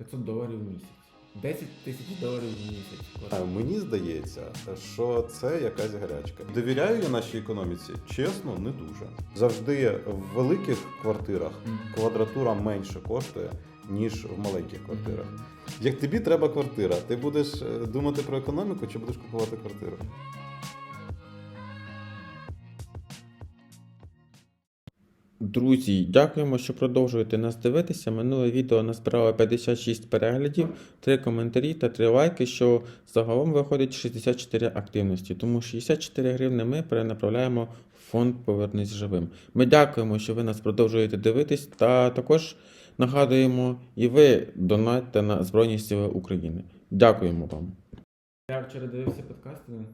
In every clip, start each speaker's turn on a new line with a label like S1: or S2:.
S1: 500 доларів в місяць. 10 тисяч доларів в місяць.
S2: А, Мені здається, що це якась гарячка. Довіряю я нашій економіці? Чесно, не дуже. Завжди в великих квартирах квадратура менше коштує, ніж в маленьких квартирах. Як тобі треба квартира, ти будеш е, думати про економіку чи будеш купувати квартиру?
S3: Друзі, дякуємо, що продовжуєте нас дивитися. Минуле відео назбирало 56 переглядів, 3 коментарі та 3 лайки, що загалом виходить 64 активності. Тому 64 гривни ми перенаправляємо в фонд Повернись живим. Ми дякуємо, що ви нас продовжуєте дивитись, та також нагадуємо, і ви донатьте на Збройні Сили України. Дякуємо вам.
S1: Я вчора дивився подкаст, він е,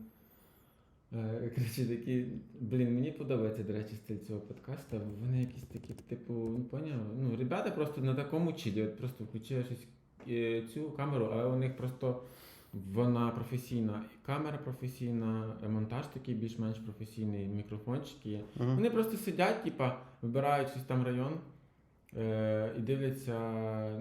S1: коротше, такі, блін, мені подобається, до речі, стиль цього подкасту. Вони якісь такі, типу, ну поняв? Ну, ребята просто на такому чилі, от просто включили щось е, цю камеру, але у них просто вона професійна. І камера професійна, е, монтаж такий більш-менш професійний, мікрофончики.
S2: Мгм.
S1: Вони просто сидять, типа, вибирають щось там район е, і дивляться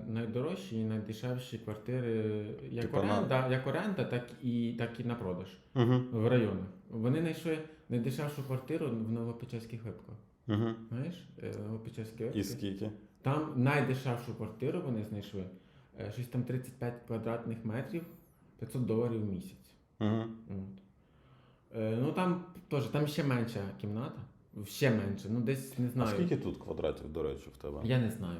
S1: найдорожчі і найдешевші квартири, як оренда, як оренда, так і, так і на продаж
S2: Угу.
S1: в районах. Вони знайшли найдешевшу квартиру в Новопечерських випках.
S2: Угу.
S1: Знаєш, Е, Новопечерські випки.
S2: І скільки?
S1: Там найдешевшу квартиру вони знайшли. е, Щось там 35 квадратних метрів, 500 доларів в місяць.
S2: Угу.
S1: От. Е, ну там теж там ще менша кімната. Ще менше. Ну десь не
S2: А
S1: знаю.
S2: скільки тут квадратів, до речі, в тебе?
S1: Я не знаю.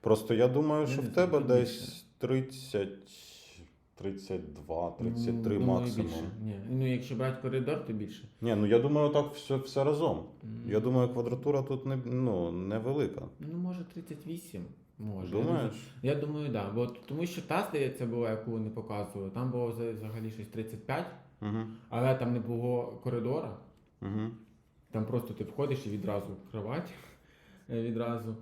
S2: Просто я думаю,
S1: Я
S2: що
S1: не
S2: в
S1: знаю,
S2: тебе
S1: тут
S2: десь 30, 32, 33
S1: Ну, думаю,
S2: максимум.
S1: Більше. Ні. Ну, якщо брати коридор, то більше.
S2: Ні, ну я думаю, так все, все разом.
S1: М.
S2: Я думаю, квадратура тут не, ну, невелика.
S1: Ну, може, 38. Може.
S2: Думаєш?
S1: Я думаю, так. Да. Бо, тому що та, здається, була, яку вони показували. Там було взагалі щось 35,
S2: Угу.
S1: але там не було коридора.
S2: Угу.
S1: Там просто ти входиш і відразу кровать. е, Відразу.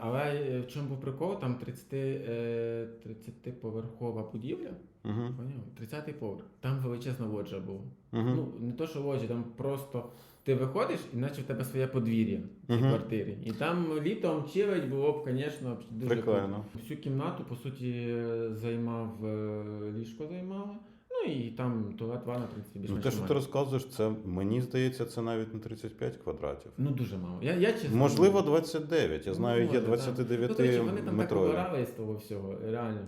S1: Але е, в чому був прикол? Там 30, е, 30-поверхова будівля.
S2: Угу.
S1: Поняв? 30-й поверх. Там величезна лоджія була.
S2: Угу.
S1: Ну, не то, що лоджія, там просто ти виходиш, і наче в тебе своє подвір'я в цій
S2: Мгм.
S1: квартирі. І там літом чилить було б, звісно, дуже
S2: Прикольно.
S1: круто. Всю кімнату, по суті, займав е, ліжко займало. Ну і там туалет, ванна, в принципі, більш
S2: Ну, те, що ти розказуєш, це мені здається, це навіть не 35 квадратів.
S1: Ну, дуже мало. Я, я чесно.
S2: Можливо,
S1: не-
S2: 29. Я знаю,
S1: Ну,
S2: є
S1: може,
S2: 29
S1: так. Ну, коротше, вони там так
S2: метрові.
S1: обирали з того всього, реально.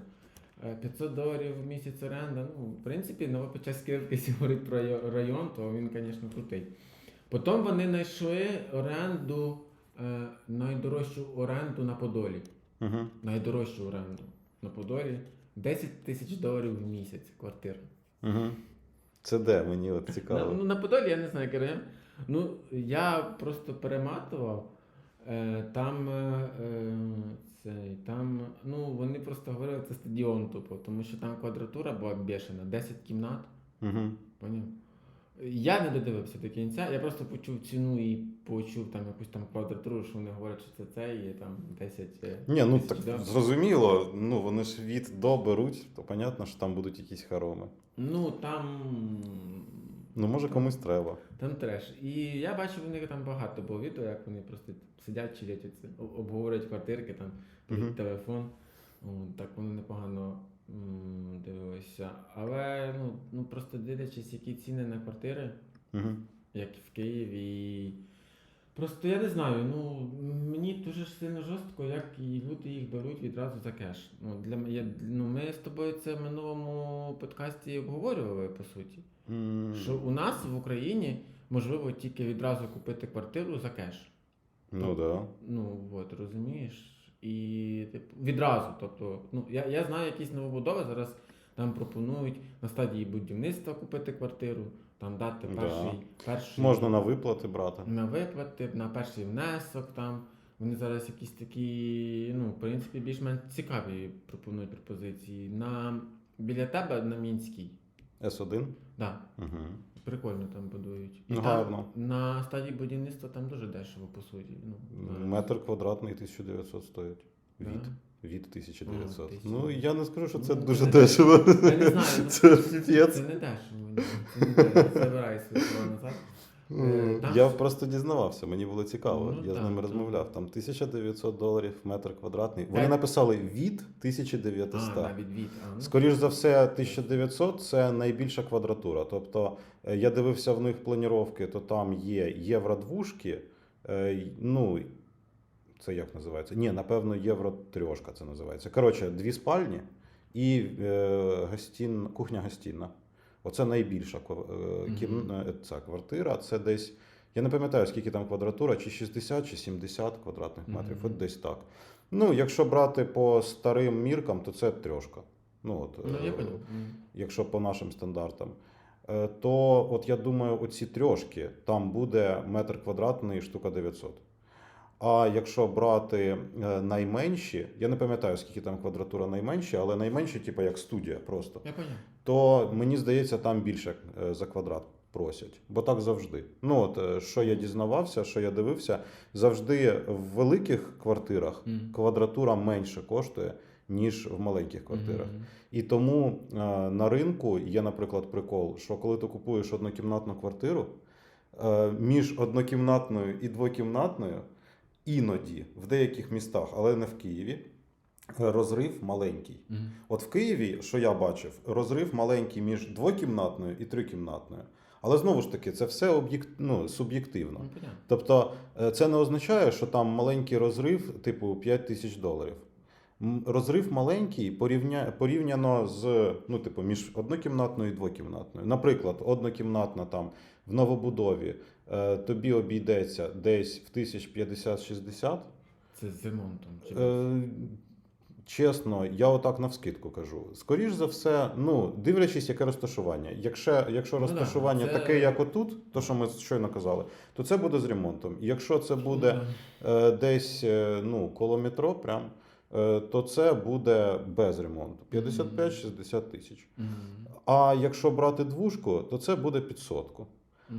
S1: Е, 500 доларів в місяць оренда. Ну, в принципі, Новопечерський ринок, якщо говорить про район, то він, звісно, крутий. Потім вони знайшли оренду, е, найдорожчу оренду на Подолі.
S2: Угу.
S1: Найдорожчу оренду на Подолі. 10 тисяч доларів в місяць квартира.
S2: Угу. Це де? Мені от
S1: На,
S2: цікаво.
S1: ну, на Подолі я не знаю, який район. Ну, я просто перематував. Е, там, е, е, там, ну, вони просто говорили, це стадіон тупо, тому що там квадратура була бешена, 10 кімнат.
S2: Угу.
S1: Поняв? Я не додивився до кінця, я просто почув ціну і почув там якусь там квадратуру, що вони говорять, що це це і там 10 е,
S2: Ні, ну
S1: тисяч,
S2: так
S1: да.
S2: зрозуміло. Ну вони ж від до беруть, то понятно, що там будуть якісь хороми.
S1: Ну там.
S2: Ну, може, комусь треба.
S1: Там треш. І я бачив, у них там багато було відео, як вони просто сидять, чилять, оце, обговорюють квартирки, там uh-huh. телефон. Так вони непогано м, дивилися. Але ну, ну просто дивлячись, які ціни на квартири,
S2: Угу.
S1: як в Києві. Просто я не знаю, ну мені дуже ж сильно жорстко, як і люди їх беруть відразу за кеш. Ну, для я, ну, ми з тобою це в минулому подкасті обговорювали, по суті. Що у нас в Україні можливо тільки відразу купити квартиру за кеш.
S2: Ну да.
S1: Ну от розумієш. І типу, відразу. Тобто, ну я, я знаю якісь новобудови зараз там пропонують на стадії будівництва купити квартиру, там дати
S2: Да.
S1: перший, перший
S2: Можна на виплати брати.
S1: на виплати, на перший внесок там. Вони зараз якісь такі, ну, в принципі, більш-менш цікаві пропонують пропозиції. На біля тебе на Мінській.
S2: С1.
S1: Да,
S2: Угу.
S1: Прикольно там будують. І
S2: Ну,
S1: там на стадії будівництва там дуже дешево, по суті. Ну.
S2: Метр квадратний 1900 стоїть.
S1: Да.
S2: Від. Від 1900.
S1: А, 1900.
S2: Ну, я не скажу, що це
S1: Ну,
S2: дуже дешево.
S1: Я не знаю, ну,
S2: Це
S1: не дешево. ні. Це не дешево. Забирай свої слова назад. Е, там-
S2: Я просто дізнавався, мені було цікаво.
S1: Ну,
S2: я з
S1: так,
S2: ними
S1: так.
S2: розмовляв. Там 1900 доларів метр квадратний. Вони
S1: Так.
S2: написали від 1900.
S1: А, навіть від. А, ну,
S2: Скоріш за все, 1900 це найбільша квадратура. Тобто е, я дивився в них планіровки, то там є євро-двушки, е, й- ну це як називається? Ні, напевно, євро-трьошка це називається. Коротше, дві спальні і е, гостін, кухня гостінна. Оце найбільша е, е, ця квартира. Це десь. Я не пам'ятаю, скільки там квадратура, чи 60, чи 70 квадратних метрів. От десь так. Ну, якщо брати по старим міркам, то це трьошка. Ну, от,
S1: ну я
S2: е. Якщо по нашим стандартам. Е, То от я думаю, оці трьошки там буде метр квадратний штука 900. А якщо брати е, найменші, я не пам'ятаю, скільки там квадратура найменші, але найменші, типу як студія просто,
S1: Я
S2: то мені здається, там більше е, за квадрат просять. Бо так завжди. Ну от е, що я дізнавався, що я дивився, завжди в великих квартирах квадратура менше коштує, ніж в маленьких квартирах.
S1: Мгм.
S2: І тому е, на ринку є, наприклад, прикол, що коли ти купуєш однокімнатну квартиру, е, між однокімнатною і двокімнатною іноді в деяких містах, але не в Києві, розрив маленький.
S1: Мгм.
S2: От в Києві, що я бачив, розрив маленький між двокімнатною і трикімнатною. Але знову ж таки, це все об'єкт, ну, суб'єктивно.
S1: Понятно.
S2: Тобто е, це не означає, що там маленький розрив, типу 5 тисяч доларів. Розрив маленький порівня... порівняно з ну, типу, між однокімнатною і двокімнатною. Наприклад, однокімнатна там в новобудові е, тобі обійдеться десь в 1050-60.
S1: Це з ремонтом. Чи...
S2: Е, чесно, я отак навскидку кажу. Скоріш за все, ну, дивлячись, яке розташування. Якщо, якщо
S1: Ну да,
S2: розташування
S1: це-
S2: таке, як отут, то що ми щойно казали, то це буде з ремонтом. Якщо це буде
S1: Ну,
S2: е, десь е, ну, коло метро, прям, то це буде без ремонту. 55-60 тисяч. А якщо брати двушку, то це буде під сотку.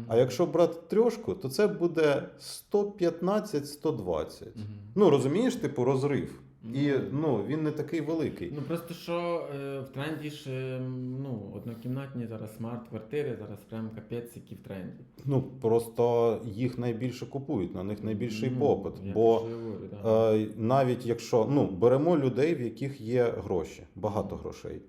S2: А якщо брати трьошку, то це буде 115-120.
S1: Мгм.
S2: Ну, розумієш, типу, розрив. І
S1: Ну.
S2: він не такий великий.
S1: Ну просто що е, в тренді ж е, ну, однокімнатні зараз смарт-квартири, зараз прям капець, які в тренді.
S2: Ну, просто їх найбільше купують, на них найбільший
S1: Ну,
S2: попит.
S1: я
S2: Бо
S1: говорю, да.
S2: е, навіть якщо ну, беремо людей, в яких є гроші, багато грошей,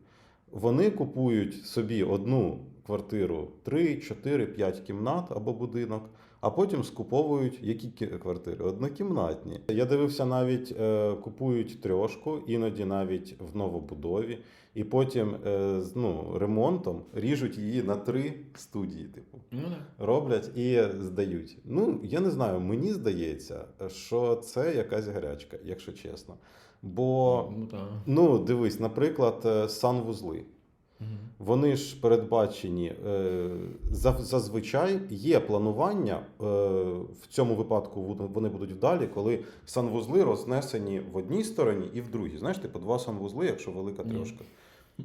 S2: вони купують собі одну квартиру 3, 4, 5 кімнат або будинок, а потім скуповують які кі- квартири? Однокімнатні. Я дивився, навіть е, купують трьошку, іноді навіть в новобудові, і потім е, з ну, ремонтом ріжуть її на три студії. Типу
S1: Ну
S2: роблять і здають. Ну, я не знаю, мені здається, що це якась гарячка, якщо чесно. Бо,
S1: Ну
S2: ну, дивись, наприклад, е, санвузли. Вони ж передбачені е, зазвичай є планування. е, В цьому випадку вони- будуть вдалі, коли санвузли рознесені в одній стороні і в другій. Знаєш, типу два санвузли, якщо велика трьошка.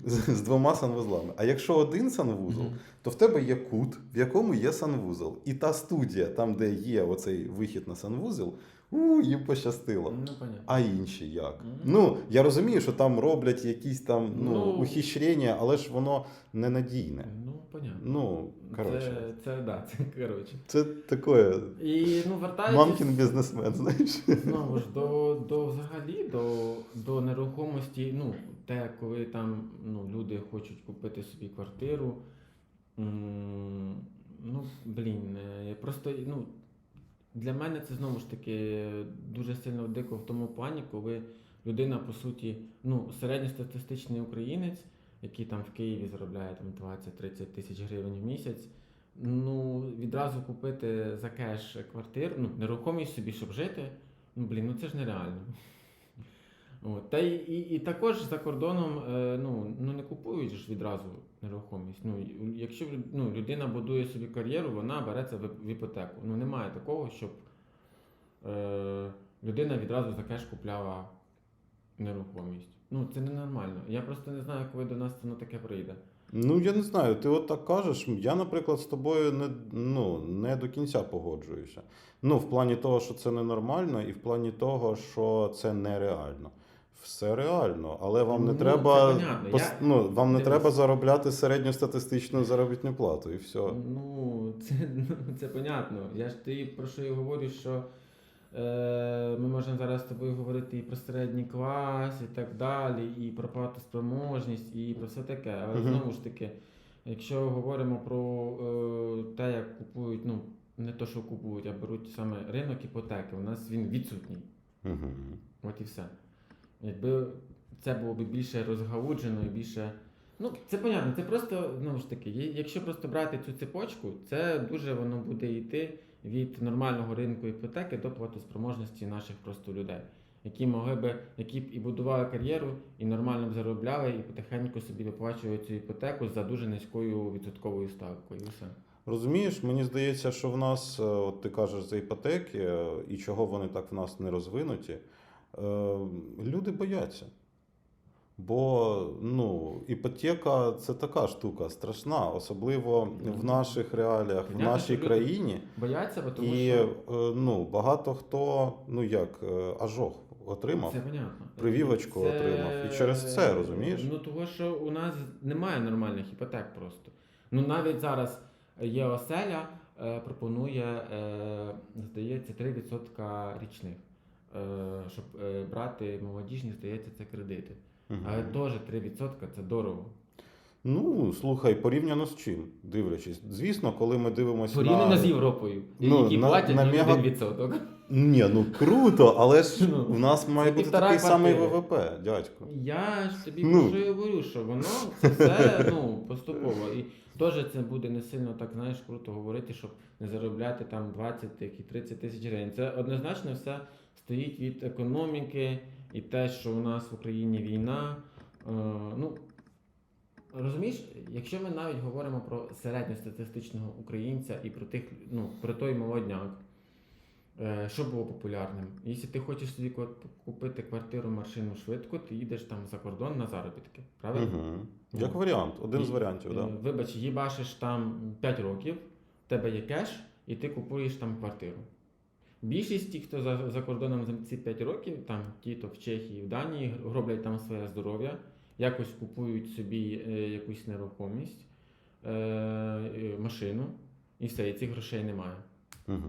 S2: З, з двома санвузлами. А якщо один санвузол,
S1: Мгм.
S2: то в тебе є кут, в якому є санвузол. І та студія, там, де є оцей вихід на санвузол, у, їм пощастило.
S1: Ну, понятно.
S2: А інші як?
S1: Мгм.
S2: Ну, я розумію, що там роблять якісь там ну,
S1: Ну.
S2: ухищрення, але ж воно ненадійне.
S1: Ну, понятно.
S2: Ну, коротше,
S1: Це, це, да, це коротше.
S2: це таке
S1: І ну, вертаючись
S2: мамкін бізнесмен, знаєш.
S1: знову ж до, до взагалі до, до нерухомості, ну, те, коли там ну, люди хочуть купити собі квартиру. Ну, блін, е, просто ну, для мене це знову ж таки дуже сильно дико в тому плані, коли людина, по суті, ну, середньостатистичний українець, який там в Києві заробляє там 20-30 тисяч гривень в місяць, ну, відразу купити за кеш квартиру, ну, нерухомість собі, щоб жити, ну, блін, ну це ж нереально. От. Та і, і, і також за кордоном е, ну, ну, не купують ж відразу нерухомість. Ну, якщо ну, людина будує собі кар'єру, вона береться в, іпотеку. Ну, немає такого, щоб е, людина відразу за кеш купляла нерухомість. Ну, це ненормально. Я просто не знаю, коли до нас це на таке прийде.
S2: Ну, я не знаю, ти от так кажеш. Я, наприклад, з тобою не, ну, не до кінця погоджуюся. Ну, в плані того, що це ненормально, і в плані того, що це нереально. Все реально, але вам не
S1: Ну,
S2: треба пос-
S1: Я-
S2: ну, вам не
S1: Дивись.
S2: треба заробляти середньостатистичну заробітну плату, і все.
S1: Ну, це, ну, це понятно. Я ж ти про що і говорю, що е, ми можемо зараз з тобою говорити і про середній клас, і так далі, і про платоспроможність, і про все таке. Але
S2: Мгм.
S1: знову ж таки, якщо говоримо про е, те, як купують, ну не то, що купують, а беруть саме ринок іпотеки, у нас він відсутній.
S2: Угу.
S1: От і все. Якби це було б більше розгалуджено і більше. Ну, це понятно, це просто, знову ж таки, якщо просто брати цю цепочку, це дуже воно буде йти від нормального ринку іпотеки до платоспроможності наших просто людей, які могли би, які б і будували кар'єру, і нормально б заробляли, і потихеньку собі виплачували цю іпотеку за дуже низькою відсотковою ставкою. Все.
S2: Розумієш, мені здається, що в нас, е, от ти кажеш за іпотеки, е, і чого вони так в нас не розвинуті, люди бояться. Бо ну, іпотека це така штука страшна, особливо в наших реаліях, в нашій країні.
S1: Бояться, бо тому
S2: І
S1: що
S2: е, ну, багато хто, ну як, е, ажог отримав.
S1: Це понятно.
S2: Прививочку отримав. І через це, розумієш?
S1: Ну того, що у нас немає нормальних іпотек просто. Ну навіть зараз є оселя, е, пропонує, е, здається, 3% річних. Е, щоб е, брати молодіжні, здається, це кредити. Але теж 3% це дорого.
S2: Ну, слухай, порівняно з чим, дивлячись. Звісно, коли ми дивимося
S1: Порівняно
S2: на...
S1: з Європою,
S2: Ну,
S1: які
S2: на-
S1: платять
S2: на мега-
S1: 1%.
S2: Ні, ну круто, але ж
S1: Ну,
S2: в нас має бути такий самий. ВВП, дядько.
S1: Я ж тобі
S2: Ну.
S1: що говорю, що воно це все ну, поступово. І теж це буде не сильно так, знаєш, круто говорити, щоб не заробляти там 20 і 30 тисяч гривень. Це однозначно все стоїть від економіки і те, що у нас в Україні війна. Е, ну, розумієш, якщо ми навіть говоримо про середньостатистичного українця і про тих, ну, про той молодняк. Е, Що було популярним? Якщо ти хочеш собі купити квартиру, машину швидко, ти їдеш там за кордон на заробітки. Правильно?
S2: Угу.
S1: Ну.
S2: Як варіант, один з варіантів,
S1: е,
S2: так. Да.
S1: Вибач, їбашиш там 5 років, в тебе є кеш, і ти купуєш там квартиру. Більшість тих, хто за, за кордоном за ці 5 років, там ті, хто в Чехії, в Данії, роблять там своє здоров'я, якось купують собі е, якусь нерухомість, е, е, машину, і все, і цих грошей немає.
S2: Угу.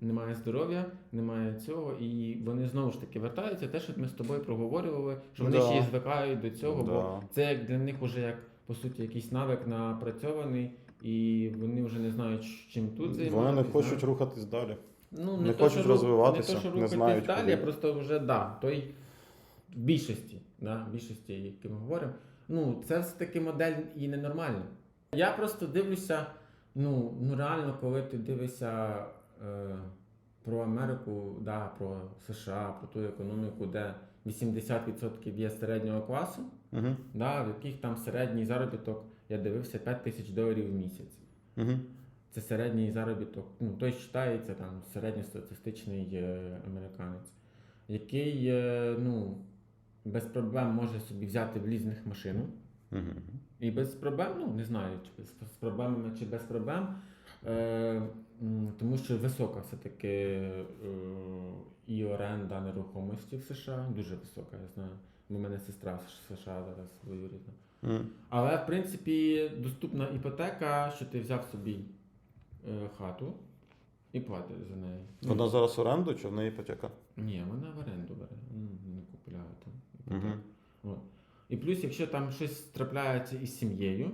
S1: Немає здоров'я, немає цього, і вони знову ж таки вертаються. Те, що ми з тобою проговорювали, що вони
S2: Да.
S1: ще й звикають до цього, бо це як для них уже як по суті якийсь навик напрацьований, і вони вже не знають, чим тут займатися.
S2: Вони не хочуть рухатись далі.
S1: ну,
S2: не
S1: то,
S2: хочуть
S1: що
S2: розвиватися,
S1: не, то, що
S2: не знають,
S1: далі,
S2: куди.
S1: просто вже да, той в більшості, да, в більшості, які ми говоримо. Ну, це все таки модель і ненормальна. Я просто дивлюся, ну, ну реально, коли ти дивишся про Америку, да, про США, про ту економіку, де 80% є середнього класу,
S2: Угу.
S1: да, в яких там середній заробіток, я дивився 5 тисяч доларів в місяць.
S2: Угу.
S1: Це середній заробіток, ну той вважається там середньостатистичний е, американець, який е, ну, без проблем може собі взяти в лізних машину.
S2: Угу.
S1: І без проблем, ну не знаю, чи з проблемами чи без проблем. Е, тому що висока все-таки е, і оренда нерухомості в США, дуже висока, я знаю. Бо в мене сестра в США зараз двоюрідна. Але в принципі доступна іпотека, що ти взяв собі е, хату і платиш за неї. Ну,
S2: Вона зараз оренду чи в неї іпотека?
S1: Ні, вона в оренду бере, ну, не купляє там.
S2: Мгм.
S1: От. І плюс, якщо там щось трапляється із сім'єю,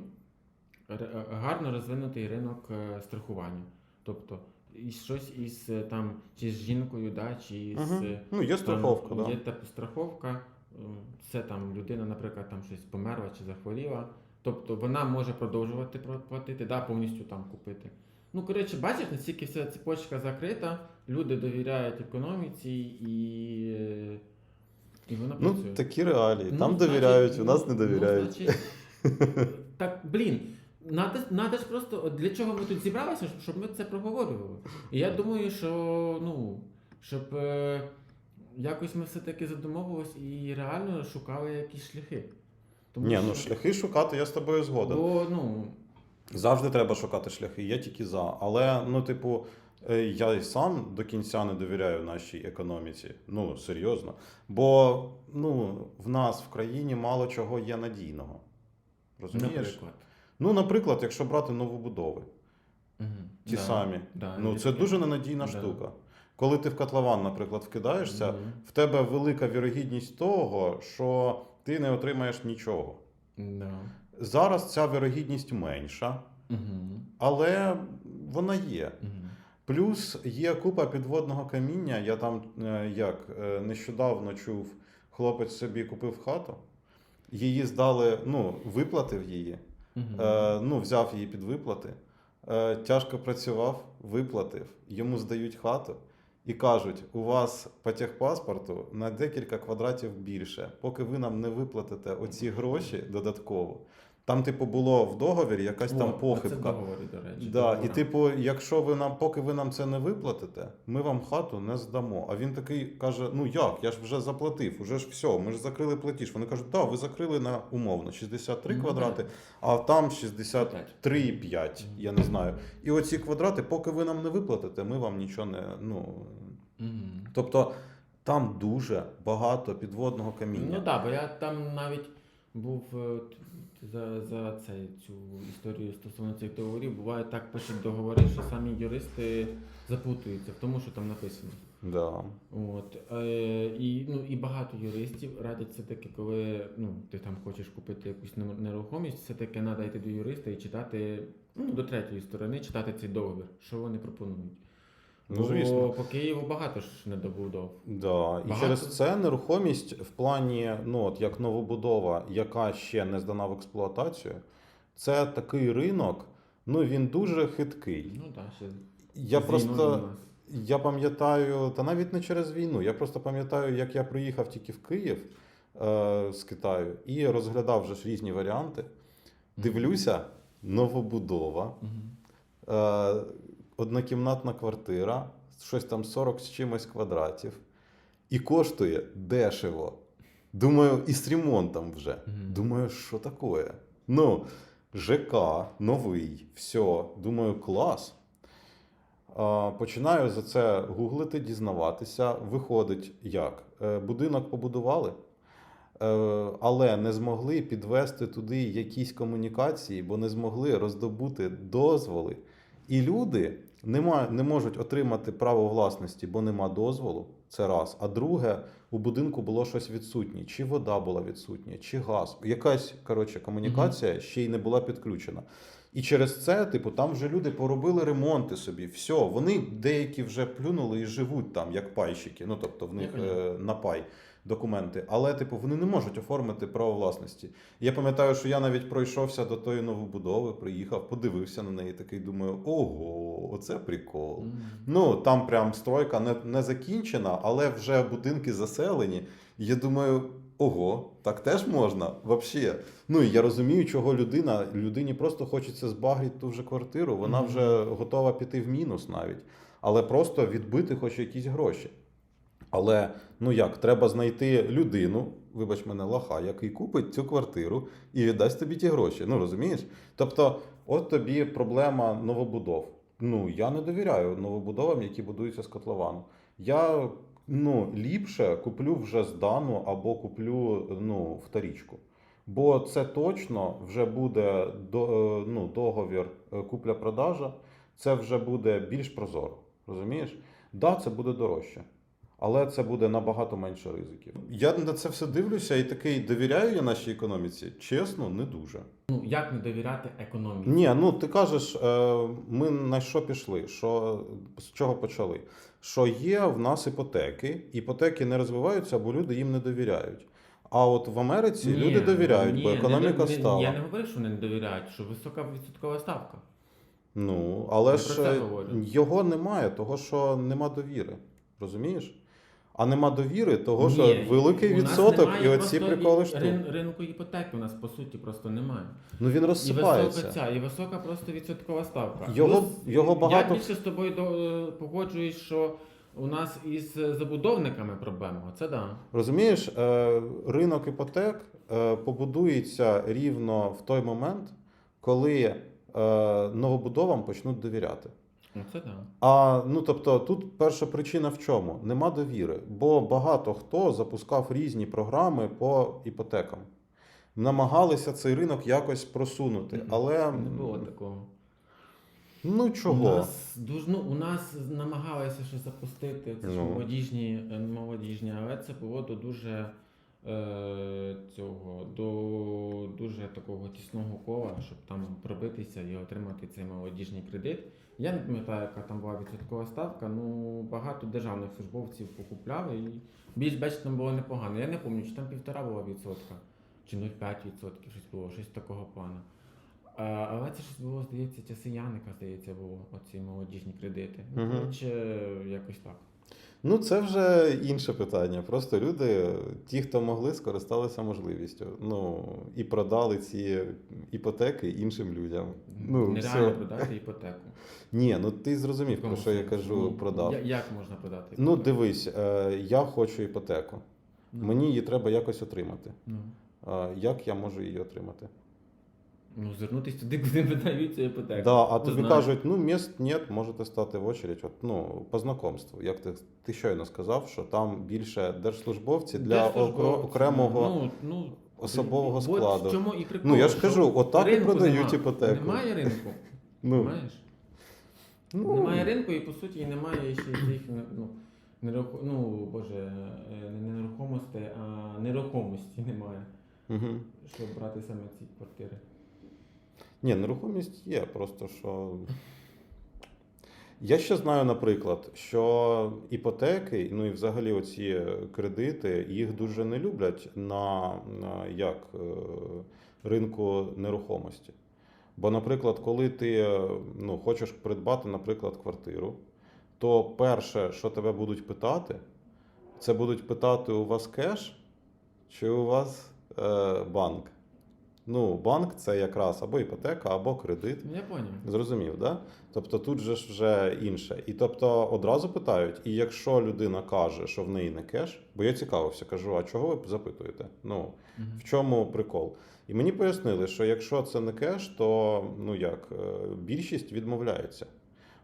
S1: гарно розвинутий ринок е, страхування. Тобто і щось із е, там, чи з жінкою, да, чи з
S2: Угу.
S1: е,
S2: Ну, є страховка,
S1: там,
S2: так.
S1: Є
S2: Да.
S1: та страховка, е, це там людина, наприклад, там щось померла чи захворіла. Тобто вона може продовжувати платити, да, повністю там купити. Ну, коротше, бачиш, наскільки вся цепочка закрита, люди довіряють економіці і, е, і вона
S2: Ну,
S1: працює.
S2: такі реалії.
S1: Ну,
S2: Там
S1: значить,
S2: довіряють, у нас
S1: ну,
S2: не довіряють.
S1: Ну, значить, так, блін, надо ж просто, для чого ми тут зібралися, щоб- ми це проговорювали. І я думаю, що ну, щоб е, якось ми все-таки задумовувались і реально шукали якісь шляхи. Тому
S2: Ні,
S1: що-
S2: ну шляхи шукати, я з тобою згоден.
S1: Бо, ну,
S2: Завжди треба шукати шляхи, я тільки за. Але, ну, типу, Е, Я і сам до кінця не довіряю нашій економіці. Ну, серйозно. Бо ну, в нас в країні мало чого є надійного. Розумієш?
S1: Наприклад.
S2: Ну, наприклад, якщо брати новобудови,
S1: Мгм.
S2: ті
S1: Да,
S2: самі.
S1: да,
S2: ну, це дуже ненадійна
S1: Да.
S2: штука. Коли ти в котлован, наприклад, вкидаєшся,
S1: Мгм.
S2: в тебе велика вірогідність того, що ти не отримаєш нічого.
S1: Да.
S2: Зараз ця вірогідність менша,
S1: Мгм.
S2: але вона є.
S1: Мгм.
S2: Плюс є купа підводного каміння. Я там е, як е, нещодавно чув, хлопець собі купив хату, її здали, ну, виплатив її. Е, ну, взяв її під виплати, е, тяжко працював, виплатив, йому здають хату. І кажуть, у вас по техпаспорту на декілька квадратів більше, поки ви нам не виплатите оці гроші додатково. Там, типу, було в договорі якась там
S1: О, а Це
S2: похибка.
S1: до речі.
S2: Да, і типу, якщо ви нам, поки ви нам це не виплатите, ми вам хату не здамо. А він такий каже: Ну як, я ж вже заплатив, уже ж все, ми ж закрили платіж. Вони кажуть, да, ви закрили на умовно 63
S1: Ну,
S2: квадрати, а там 63,5, я не знаю. І оці квадрати, поки ви нам не виплатите, ми вам нічого не. Ну
S1: Мгм.
S2: тобто там дуже багато підводного каміння.
S1: Ну так, бо я там навіть був е, за, за це, цю історію стосовно цих договорів. Буває так пишуть договори, що самі юристи запутуються в тому, що там написано.
S2: Да.
S1: От, е, і, ну, і багато юристів радять все-таки, коли ну, ти там хочеш купити якусь нерухомість, все-таки треба йти до юриста і читати ну, до третьої сторони, читати цей договір, що вони пропонують.
S2: Ну, звісно.
S1: по Києву багато ж недобудов.
S2: Да. І через це нерухомість в плані, ну от як новобудова, яка ще не здана в експлуатацію, це такий ринок, ну він дуже хиткий.
S1: Ну так, ще
S2: Я просто я пам'ятаю, та навіть не через війну. Я просто пам'ятаю, як я приїхав тільки в Київ е, з Китаю і розглядав вже ж різні варіанти. Дивлюся, новобудова, е, однокімнатна квартира, щось там 40 з чимось квадратів, і коштує дешево. Думаю, і з ремонтом вже.
S1: Мгм.
S2: Думаю, що таке? Ну, ЖК, новий, все. Думаю, клас. А, Починаю за це гуглити, дізнаватися. Виходить, як? Е, Будинок побудували, е, але не змогли підвести туди якісь комунікації, бо не змогли роздобути дозволи. І люди не, ма- не можуть отримати право власності, бо нема дозволу. Це раз. А друге, у будинку було щось відсутнє. Чи вода була відсутня, чи газ. Якась коротше, комунікація ще й не була підключена. І через це, типу, там вже люди поробили ремонти собі. Все, вони деякі вже плюнули і живуть там, як пайщики. Ну тобто в них е, на пай документи. Але, типу, вони не можуть оформити право власності. Я пам'ятаю, що я навіть пройшовся до тої новобудови, приїхав, подивився на неї, такий думаю: ого, оце прикол.
S1: Мгм.
S2: Ну, там прям стройка не, не закінчена, але вже будинки заселені. Я думаю, ого, так теж можна взагалі. Ну і я розумію, чого людина, людині просто хочеться збагрити ту вже квартиру, вона вже готова піти в мінус навіть, але просто відбити хоче якісь гроші. Але ну як, треба знайти людину, вибач мене, лоха, який купить цю квартиру і віддасть тобі ті гроші. Ну розумієш? Тобто, от тобі проблема новобудов. Ну я не довіряю новобудовам, які будуються з котловану. Я ну, ліпше куплю вже здану або куплю ну, вторічку. Бо це точно вже буде е, ну, договір е, купля-продажа, це вже буде більш прозоро. Розумієш? Да, це буде дорожче. Але це буде набагато менше ризиків. Я на це все дивлюся і такий довіряю я нашій економіці. Чесно, не дуже.
S1: Ну, як не довіряти економіці?
S2: Ні, ну ти кажеш, е, ми на що пішли? Що, з чого почали? Що є в нас іпотеки, іпотеки не розвиваються, бо люди їм не довіряють. А от в Америці
S1: Ні,
S2: люди довіряють,
S1: ні,
S2: бо економіка
S1: не-
S2: стала.
S1: Я не говорю, що вони не довіряють, що висока відсоткова ставка.
S2: Ну, але
S1: Я
S2: ж е, його немає, того що нема довіри. Розумієш? А нема довіри, того що
S1: Ні,
S2: великий
S1: у нас
S2: відсоток і
S1: немає
S2: оці
S1: просто
S2: приколи
S1: і-
S2: що.
S1: рин- ринку іпотеки у нас по суті просто немає.
S2: Ну він
S1: І висока
S2: розсипається.
S1: ця, і висока просто відсоткова ставка.
S2: Його-
S1: Плюс,
S2: його багато-
S1: Я більше з тобою до, е, погоджуюсь, що у нас із забудовниками проблема. Оце да.
S2: Розумієш, е, ринок іпотек е, побудується рівно в той момент, коли е, новобудовам почнуть довіряти.
S1: Оце так.
S2: А ну тобто, тут перша причина в чому? Нема довіри, бо багато хто запускав різні програми по іпотекам. Намагалися цей ринок якось просунути, але
S1: Не було такого.
S2: ну
S1: У
S2: чого?
S1: нас, дуже, ну, у нас намагалися щось запустити, це ж
S2: Ну.
S1: молодіжні, молодіжні, але це було до дуже е, цього, до дуже такого тісного кола, щоб там пробитися і отримати цей молодіжний кредит. Я не пам'ятаю, яка там була відсоткова ставка, ну багато державних службовців покупляли і більш бачите, там було непогано. Я не пам'ятаю, чи там півтора була відсотка, чи 0,5 відсотків, щось було, щось такого плану. А, але це щось було, здається, часи Яника, здається, було оці молодіжні кредити. Ну,
S2: Мгм.
S1: коротше, якось так.
S2: Ну, це вже інше питання. Просто люди, ті, хто могли, скористалися можливістю. Ну і продали ці іпотеки іншим людям. Ну,
S1: Нереально продати іпотеку.
S2: Ні, ну ти зрозумів, про що я кажу,
S1: Ну,
S2: продав.
S1: Як можна продати?
S2: Ну, дивись, е, я хочу іпотеку.
S1: Ну,
S2: Мені її треба якось отримати.
S1: Ну,
S2: Як я можу її отримати?
S1: Ну звернутися туди, куди видають цю іпотеку.
S2: Да, а тобі кажуть, ну міст нет, можете стати в очередь. От, ну, по знакомству. Як ти, ти щойно сказав, що там більше держслужбовці для
S1: Держслужбовці,
S2: окремого
S1: ну, ну,
S2: особового
S1: от
S2: складу.
S1: В чому і прикол,
S2: Ну, я ж
S1: що
S2: кажу, отак і
S1: ринку
S2: продають
S1: нема.
S2: іпотеку.
S1: Немає ринку,
S2: Ну,
S1: знаєш?
S2: ну,
S1: Немає ринку і по суті і немає ще цих ну, нерухо... ну, боже, е, не нерухомості, а нерухомості немає,
S2: Угу.
S1: щоб брати саме ці квартири.
S2: Ні, нерухомість є, просто що. Я ще знаю, наприклад, що іпотеки, ну і взагалі оці кредити, їх дуже не люблять на, як, е, ринку нерухомості. Бо, наприклад, коли ти е, ну, хочеш придбати, наприклад, квартиру, то перше, що тебе будуть питати, це будуть питати, у вас кеш чи у вас е, банк. Ну, банк це якраз або іпотека, або кредит.
S1: Я поняв.
S2: Зрозумів, да? Тобто тут же ж вже інше. І тобто одразу питають: і якщо людина каже, що в неї не кеш, бо я цікавився, кажу, а чого ви запитуєте? Ну,
S1: Мгм.
S2: в чому прикол? І мені пояснили, що якщо це не кеш, то ну як е, більшість відмовляється.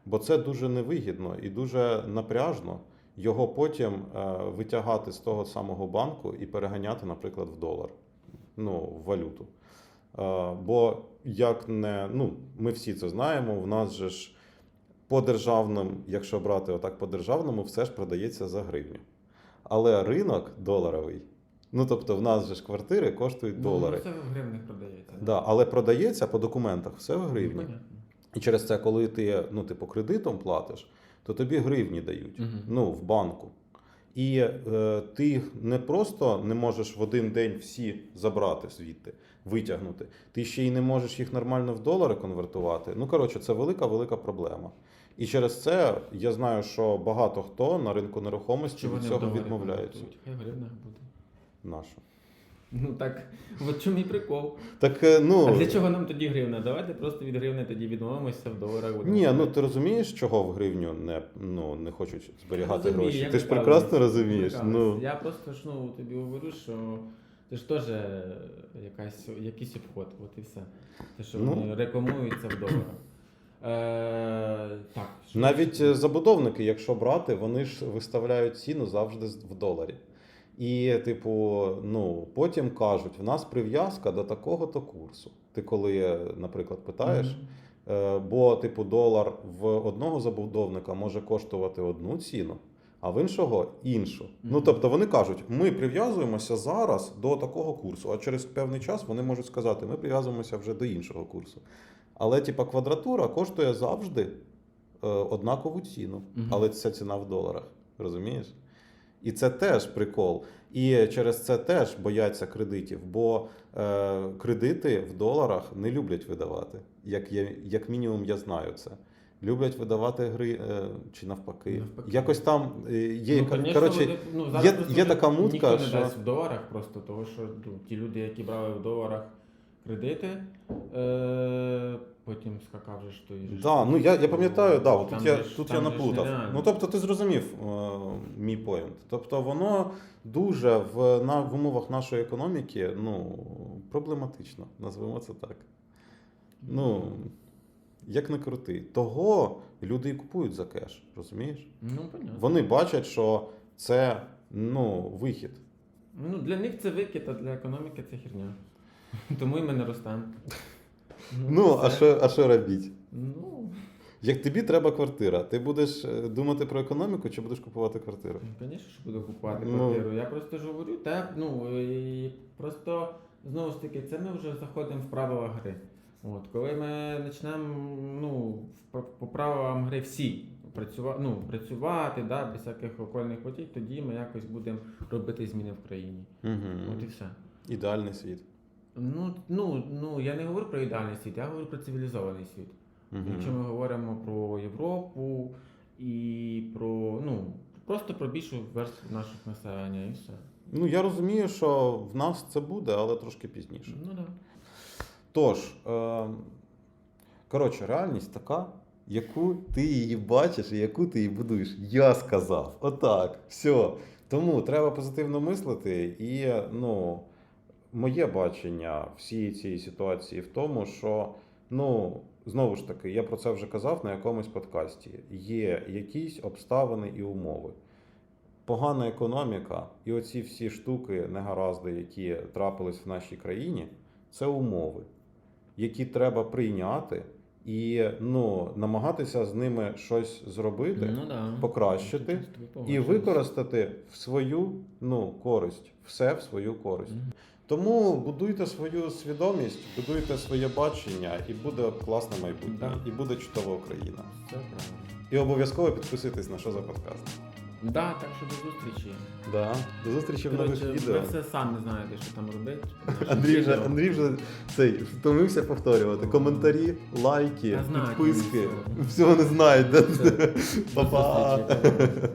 S2: Бо це дуже невигідно і дуже напряжно його потім е, витягати з того самого банку і переганяти, наприклад, в долар, ну, в валюту. Бо як не, ну, ми всі це знаємо, в нас же ж по державним, якщо брати отак по державному, все ж продається за гривню. Але ринок доларовий, ну тобто в нас же ж квартири коштують долари.
S1: Ну, це в гривнях продається.
S2: Да, але продається по документах все в
S1: Ну,
S2: гривні.
S1: понятно.
S2: І через це, коли ти ну, типу, кредитом платиш, то тобі гривні дають
S1: Мгм.
S2: ну, в банку. І е, ти не просто не можеш в один день всі забрати звідти, витягнути. Ти ще й не можеш їх нормально в долари конвертувати. Ну, коротше, це велика, велика проблема. І через це я знаю, що багато хто на ринку нерухомості
S1: Чи
S2: від
S1: вони
S2: цього
S1: доларі
S2: відмовляються.
S1: Хай в гривнах.
S2: Нащо?
S1: Ну так, от чому і прикол.
S2: Так, е, ну,
S1: А для чого нам тоді гривна? Давайте просто від гривни тоді відмовимося в доларах. будемо
S2: Ні, ну ти розумієш, чого в гривню не, ну, не хочуть зберігати
S1: Розумію,
S2: гроші.
S1: я
S2: Ти ж прекрасно розумієш. Ну,
S1: Я просто ж ну, тобі говорю, що це ж теж е, якась, якийсь обход, от і все. Те, що
S2: Ну.
S1: вони рекламуються в доларах. Е, так, що
S2: навіть
S1: ще?
S2: е, забудовники, якщо брати, вони ж виставляють ціну завжди в доларі. І, типу, ну, потім кажуть, в нас прив'язка до такого-то курсу. Ти коли, е, наприклад, питаєш. Е, Бо, типу, долар в одного забудовника може коштувати одну ціну, а в іншого іншу. Ну тобто вони кажуть, ми прив'язуємося зараз до такого курсу, а через певний час вони можуть сказати, ми прив'язуємося вже до іншого курсу. Але, типа, квадратура коштує завжди е, однакову ціну,
S1: Мгм.
S2: але ця ціна в доларах. Розумієш? І це теж прикол. І через це теж бояться кредитів, бо е, кредити в доларах не люблять видавати. Як, я, як мінімум, я знаю це. Люблять видавати гри е, чи навпаки.
S1: Навпаки.
S2: Якось там е, є.
S1: Ну, конечно,
S2: коротше,
S1: вони- ну, зараз
S2: є- є така мутка,
S1: Ніхто не
S2: що-
S1: дасть в доларах просто, того що ну, ті люди, які брали в доларах кредити, е, потім скакав же той. же
S2: Да, ну я, я пам'ятаю, да, от тут, я,
S1: ж-
S2: тут я наплутав. Ну тобто ти зрозумів е, мій поінт. Тобто воно дуже в, на, в умовах нашої економіки ну, проблематично, назвемо це так. Ну, як не крути, того люди і купують за кеш, розумієш?
S1: Ну, понятно.
S2: Вони бачать, що це ну, вихід.
S1: Ну, для них це викид, а для економіки це херня. Тому і ми не ростемо.
S2: Ну, а що, а що робіть?
S1: Ну,
S2: Як тобі треба квартира, ти будеш е, думати про економіку чи будеш купувати квартиру?
S1: звісно, що буду купувати
S2: Ну.
S1: квартиру. Я просто ж говорю, так, ну, і просто, знову ж таки, це ми вже заходимо в правила гри. От, коли ми почнемо ну, по правилам гри всі працювати, ну, працювати да, без всяких окольних путей, тоді ми якось будемо робити зміни в країні. От і
S2: Угу.
S1: все.
S2: Ідеальний світ.
S1: Ну, ну, ну, я не говорю про ідеальний світ, я говорю про цивілізований світ.
S2: Угу.
S1: Якщо ми говоримо про Європу і про ну просто про більшу версту наших населення і все.
S2: Ну, я розумію, що в нас це буде, але трошки пізніше.
S1: Ну да.
S2: Тож, е, коротше, реальність така, яку ти її бачиш і яку ти її будуєш. Я сказав. Отак. Все. Тому треба позитивно мислити. І ну, моє бачення всієї цієї ситуації в тому, що ну, знову ж таки, я про це вже казав на якомусь подкасті. Є якісь обставини і умови. Погана економіка і оці всі штуки, негаразди, які трапились в нашій країні, це умови, які треба прийняти і ну, намагатися з ними щось зробити
S1: Ну да.
S2: покращити і використати в свою ну, користь, все в свою користь.
S1: Мгм.
S2: Тому будуйте свою свідомість, будуйте своє бачення, і буде класне майбутнє,
S1: Да.
S2: і буде чудова Україна.
S1: Все правильно.
S2: І обов'язково підписуйтесь на що за подкаст.
S1: Да, так що до зустрічі.
S2: Да. До зустрічі в нових
S1: Коротше,
S2: відео.
S1: ви все самі знаєте, що там робити.
S2: Андрій вже, Андрій вже цей втомився повторювати. Коментарі, лайки,
S1: Я знаю,
S2: підписки.
S1: все.
S2: Всього не?
S1: До
S2: Па-па.
S1: зустрічі. Па-па.